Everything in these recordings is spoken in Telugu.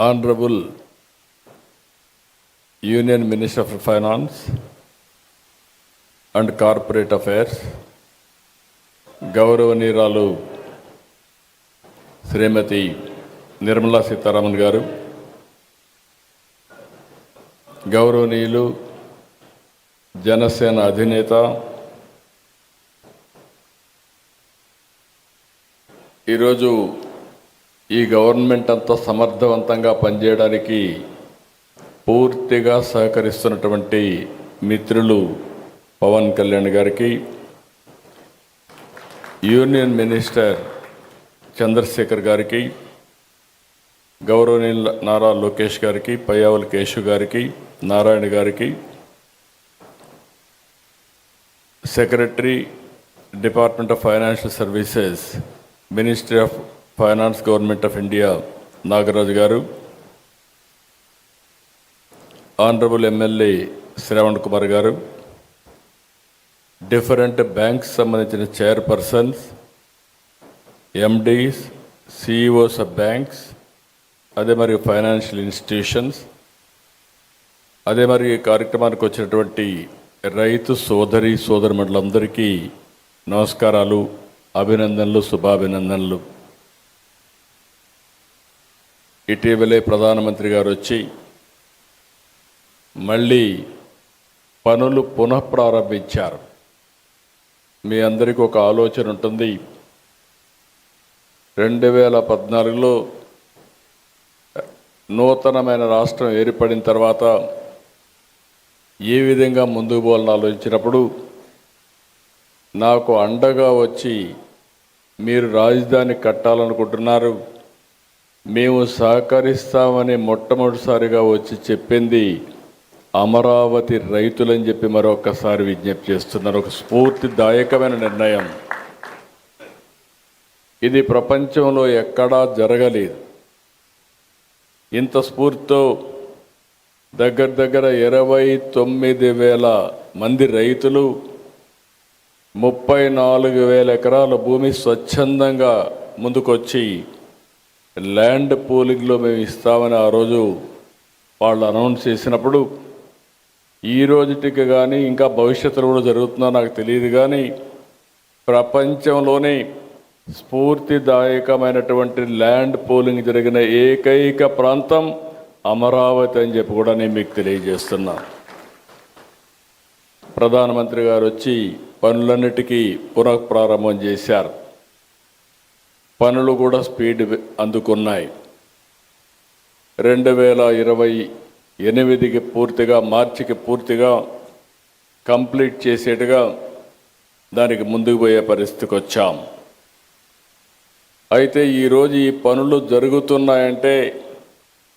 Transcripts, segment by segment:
Honourable union minister of finance and corporate affairs గౌరవనీరాలు Shrimati Nirmala Sitharaman garu గౌరవనీయులు జనసేన అధినేత ఈరోజు ఈ గవర్నమెంట్ అంతా సమర్థవంతంగా పనిచేయడానికి పూర్తిగా సహకరిస్తున్నటువంటి మిత్రులు పవన్ కళ్యాణ్ గారికి యూనియన్ మినిస్టర్ చంద్రశేఖర్ గారికి గౌరవనీయుల నారా లోకేష్ గారికి పయ్యావల్ కేశు గారికి నారాయణ గారికి secretary department of financial services ministry of finance government of India Nagaraju garu honourable MLA Shravan Kumar garu different banks సంబంధించిన chairpersons MDs CEOs of banks అదే మరి ఫైనాన్షియల్ ఇన్స్టిట్యూషన్స్ అదే మరి ఈ కార్యక్రమానికి వచ్చినటువంటి రైతు సోదరి సోదరుమండలందరికీ నమస్కారాలు అభినందనలు శుభాభినందనలు. ఇటీవలే ప్రధానమంత్రి గారు వచ్చి మళ్ళీ పనులు పునఃప్రారంభించారు మీ అందరికీ ఒక ఆలోచన ఉంటుంది. రెండు వేల పద్నాలుగులో నూతనమైన రాష్ట్రం ఏర్పడిన తర్వాత ఏ విధంగా ముందుకు పోవాలని ఆలోచించినప్పుడు నాకు అండగా వచ్చి మీరు రాజధాని కట్టాలనుకుంటున్నారు. మేము సహకరిస్తామని మొట్టమొదటిసారిగా వచ్చి చెప్పింది అమరావతి రైతులని చెప్పి మరొకసారి విజ్ఞప్తి చేస్తున్నారు. ఒక స్ఫూర్తిదాయకమైన నిర్ణయం. ఇది ప్రపంచంలో ఎక్కడా జరగలేదు. ఇంత స్ఫూర్తితో దగ్గర దగ్గర ఇరవై తొమ్మిది వేల మంది రైతులు ముప్పై నాలుగు వేల ఎకరాల భూమి స్వచ్ఛందంగా ముందుకొచ్చి ల్యాండ్ పోలింగ్లో మేము ఇస్తామని ఆ రోజు వాళ్ళు అనౌన్స్ చేసినప్పుడు ఈ రోజుటికి కానీ ఇంకా భవిష్యత్తులో కూడా జరుగుతుందో నాకు తెలియదు కానీ ప్రపంచంలోనే స్ఫూర్తిదాయకమైనటువంటి ల్యాండ్ పోలింగ్ జరిగిన ఏకైక ప్రాంతం అమరావతి అని చెప్పి కూడా నేను మీకు తెలియజేస్తున్నా. ప్రధానమంత్రి గారు వచ్చి పనులన్నిటికీ పునఃప్రారంభం చేశారు. పనులు కూడా స్పీడ్ అందుకున్నాయి. రెండు వేల ఇరవై ఎనిమిదికి పూర్తిగా మార్చికి పూర్తిగా కంప్లీట్ చేసేట్టుగా దానికి ముందుకు పోయే పరిస్థితికి వచ్చాం. అయితే ఈరోజు ఈ పనులు జరుగుతున్నాయంటే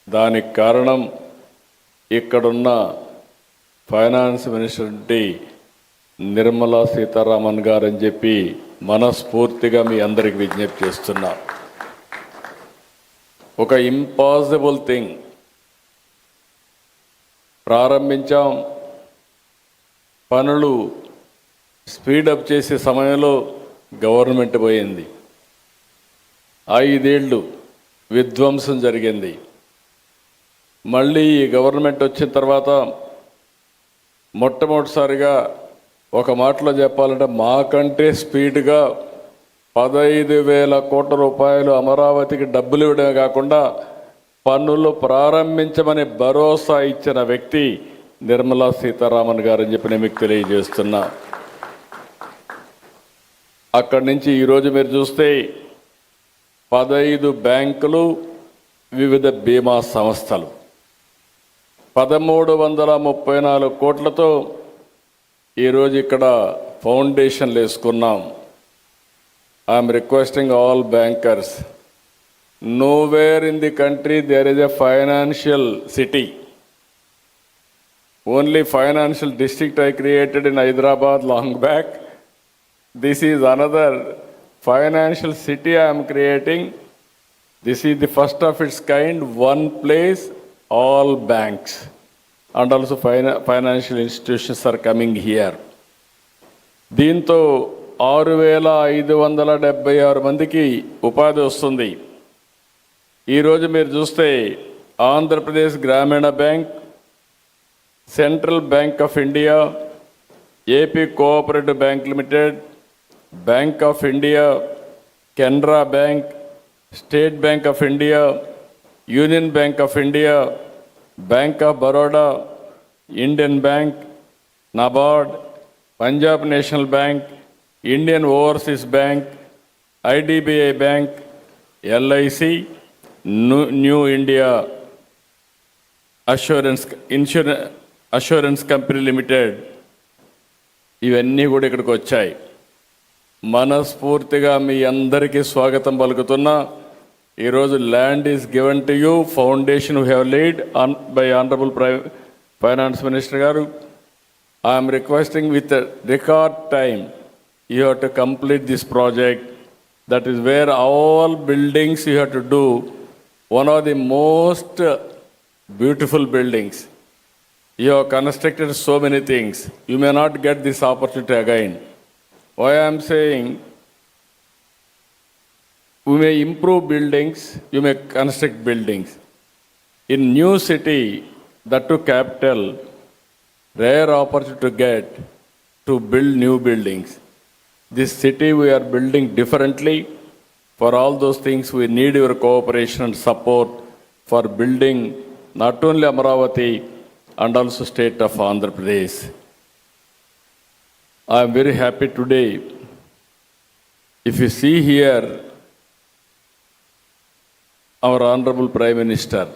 దానికి కారణం ఇక్కడున్న ఫైనాన్స్ మినిస్టర్ నిర్మలా సీతారామన్ గారు అని చెప్పి మనస్ఫూర్తిగా మీ అందరికి విజ్ఞప్తి చేస్తున్నా. ఒక ఇంపాసిబుల్ థింగ్ ప్రారంభించాం. పనులు స్పీడప్ చేసే సమయంలో గవర్నమెంట్ పోయింది. ఐదేళ్ళు విధ్వంసం జరిగింది. మళ్ళీ ఈ గవర్నమెంట్ వచ్చిన తర్వాత మొట్టమొదటిసారిగా ఒక మాటలో చెప్పాలంటే మాకంటే స్పీడ్గా పదహైదు వేల కోట్ల రూపాయలు అమరావతికి డబ్బులు ఇవ్వడమే కాకుండా పన్నులు ప్రారంభించమని భరోసా ఇచ్చిన వ్యక్తి నిర్మలా సీతారామన్ గారని చెప్పి నేను మీకు తెలియజేస్తున్నా. అక్కడి నుంచి ఈరోజు మీరు చూస్తే పదహైదు బ్యాంకులు వివిధ బీమా సంస్థలు. పదమూడు వందల ముప్పై నాలుగు కోట్లతో ఈరోజు ఇక్కడ ఫౌండేషన్లు వేసుకున్నాం. I am requesting all bankers. Nowhere in the country there is a financial city. Only financial district I created in Hyderabad long back. This is another financial city I am creating. This is the first of its kind, one place, all banks. And also fin- financial institutions are coming here. దీంతో ఆరు వేల ఐదు వందల డెబ్భై ఆరు మందికి ఉపాధి వస్తుంది. ఈరోజు మీరు చూస్తే Andhra Pradesh Grameena bank central bank of India AP cooperative bank limited bank of India Canara bank state bank of India union bank of India bank of Baroda Indian bank NABARD Punjab national bank Indian overseas bank IDBI bank LIC new India assurance insurance assurance company limited. ఇవన్నీ కూడా ఇక్కడికి వచ్చాయి. మనస్ఫూర్తిగా మీ అందరికీ స్వాగతం పలుకుతున్నా ఈరోజు land is given to you foundation we have lead on by honourable ప్రై finance minister garu. I'm requesting with record time you have to complete this project. That is where all buildings you have to do. One of the most beautiful buildings. You have constructed so many things. You may not get this opportunity again. Why I am saying we may improve buildings, you may construct buildings. In new city, that to capital, rare opportunity to get to build new buildings. This city we are building differently. For all those things, we need your cooperation and support for building not only Amaravati and also state of Andhra Pradesh. I am very happy today. If you see here, our Honorable Prime Minister,